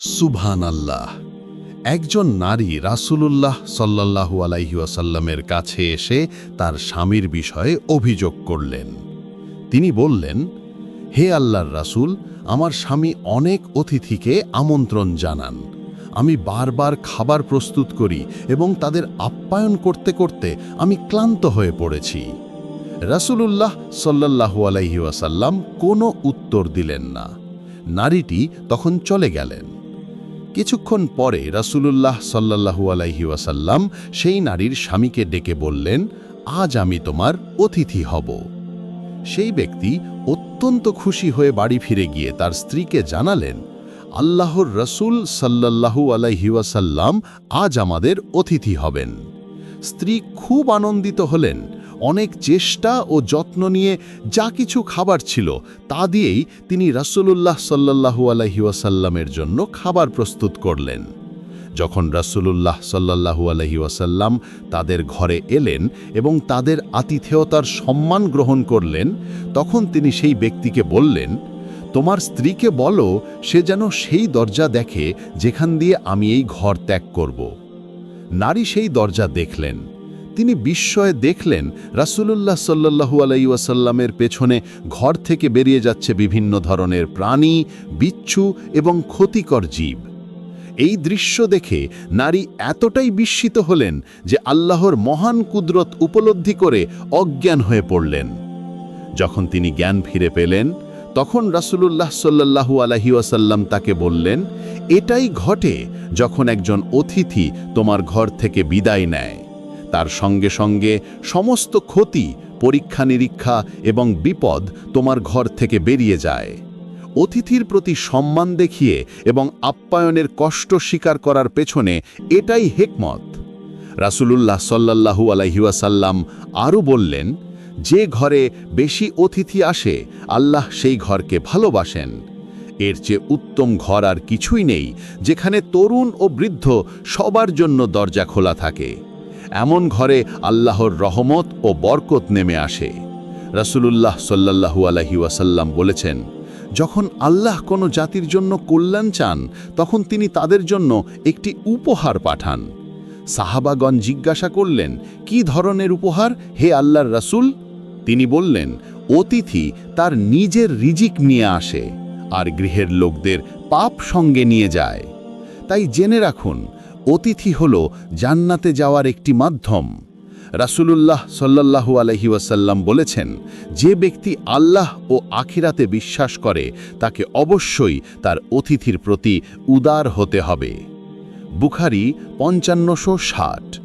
সুবহান আল্লাহ একজন নারী রাসূলুল্লাহ সাল্লাল্লাহু আলাইহি ওয়াসাল্লামের কাছে এসে তার স্বামীর বিষয়ে অভিযোগ করলেন। তিনি বললেন, হে আল্লাহর রাসূল, আমার স্বামী অনেক অতিথিকে আমন্ত্রণ জানান। আমি বারবার খাবার প্রস্তুত করি এবং তাদের আপ্যায়ন করতে করতে আমি ক্লান্ত হয়ে পড়েছি। রাসূলুল্লাহ সাল্লাল্লাহু আলাইহি ওয়াসাল্লাম কোনো উত্তর দিলেন না। নারীটি তখন চলে গেলেন। কিছুক্ষণ পরে রাসূলুল্লাহ সাল্লাল্লাহু আলাইহি ওয়াসাল্লাম সেই নারীর স্বামীকে ডেকে বললেন, আজ আমি তোমার অতিথি হব। সেই ব্যক্তি অত্যন্ত খুশি হয়ে বাড়ি ফিরে গিয়ে তার স্ত্রীকে জানালেন, আল্লাহর রসুল সাল্লাল্লাহু আলাইহি ওয়াসাল্লাম আজ আমাদের অতিথি হবেন। স্ত্রী খুব আনন্দিত হলেন অনেক চেষ্টা ও যত্ন নিয়ে যা কিছু খাবার ছিল তা দিয়েই তিনি রাসূলুল্লাহ সাল্লাল্লাহু আলাইহি ওয়াসাল্লামের জন্য খাবার প্রস্তুত করলেন। যখন রাসূলুল্লাহ সাল্লাল্লাহু আলাইহি ওয়াসাল্লাম তাদের ঘরে এলেন এবং তাদের আতিথেয়তার সম্মান গ্রহণ করলেন, তখন তিনি সেই ব্যক্তিকে বললেন, তোমার স্ত্রীকে বলো, সে যেন সেই দরজা দেখে যেখান দিয়ে আমি এই ঘর ত্যাগ করব। নারী সেই দরজা দেখলেন। তিনি বিস্ময়ে দেখলেন, রাসূলুল্লাহ সাল্লাল্লাহু আলাই ওয়াসাল্লামের পেছনে ঘর থেকে বেরিয়ে যাচ্ছে বিভিন্ন ধরনের প্রাণী, বিচ্ছু এবং ক্ষতিকর জীব। এই দৃশ্য দেখে নারী এতটাই বিস্মিত হলেন যে আল্লাহর মহান কুদরত উপলব্ধি করে অজ্ঞান হয়ে পড়লেন। যখন তিনি জ্ঞান ফিরে পেলেন, তখন রাসূলুল্লাহ সাল্লাল্লাহু আলাইহি ওয়াসাল্লাম তাকে বললেন, এটাই ঘটে যখন একজন অতিথি তোমার ঘর থেকে বিদায় নেয়। তার সঙ্গে সঙ্গে সমস্ত ক্ষতি, পরীক্ষা নিরীক্ষা এবং বিপদ তোমার ঘর থেকে বেরিয়ে যায়। অতিথির প্রতি সম্মান দেখিয়ে এবং আপ্যায়নের কষ্ট স্বীকার করার পেছনে এটাই হেকমত। রাসূলুল্লাহ সাল্লাল্লাহু আলাইহিওয়াসাল্লাম আরও বললেন, যে ঘরে বেশি অতিথি আসে, আল্লাহ সেই ঘরকে ভালোবাসেন। এর চেয়ে উত্তম ঘর আর কিছুই নেই, যেখানে তরুণ ও বৃদ্ধ সবার জন্য দরজা খোলা থাকে। এমন ঘরে আল্লাহর রহমত ও বরকত নেমে আসে। রাসূলুল্লাহ সাল্লাল্লাহু আলাইহি ওয়াসাল্লাম বলেছেন, যখন আল্লাহ কোনো জাতির জন্য কল্যাণ চান, তখন তিনি তাদের জন্য একটি উপহার পাঠান। সাহাবাগণ জিজ্ঞাসা করলেন, কি ধরনের উপহার? হে আল্লাহর রাসূল? তিনি বললেন, অতিথি তার নিজের রিজিক নিয়ে আসে, আর গৃহের লোকদের পাপ সঙ্গে নিয়ে যায়। তাই জেনে রাখুন অতিথি হল জান্নাতে যাওয়ার একটি মাধ্যম। রাসুলুল্লাহ সাল্লাল্লাহু আলহি ওয়াসাল্লাম বলেছেন, যে ব্যক্তি আল্লাহ ও আখিরাতে বিশ্বাস করে, তাকে অবশ্যই তার অতিথির প্রতি উদার হতে হবে। বুখারি পঞ্চান্নশো ষাট।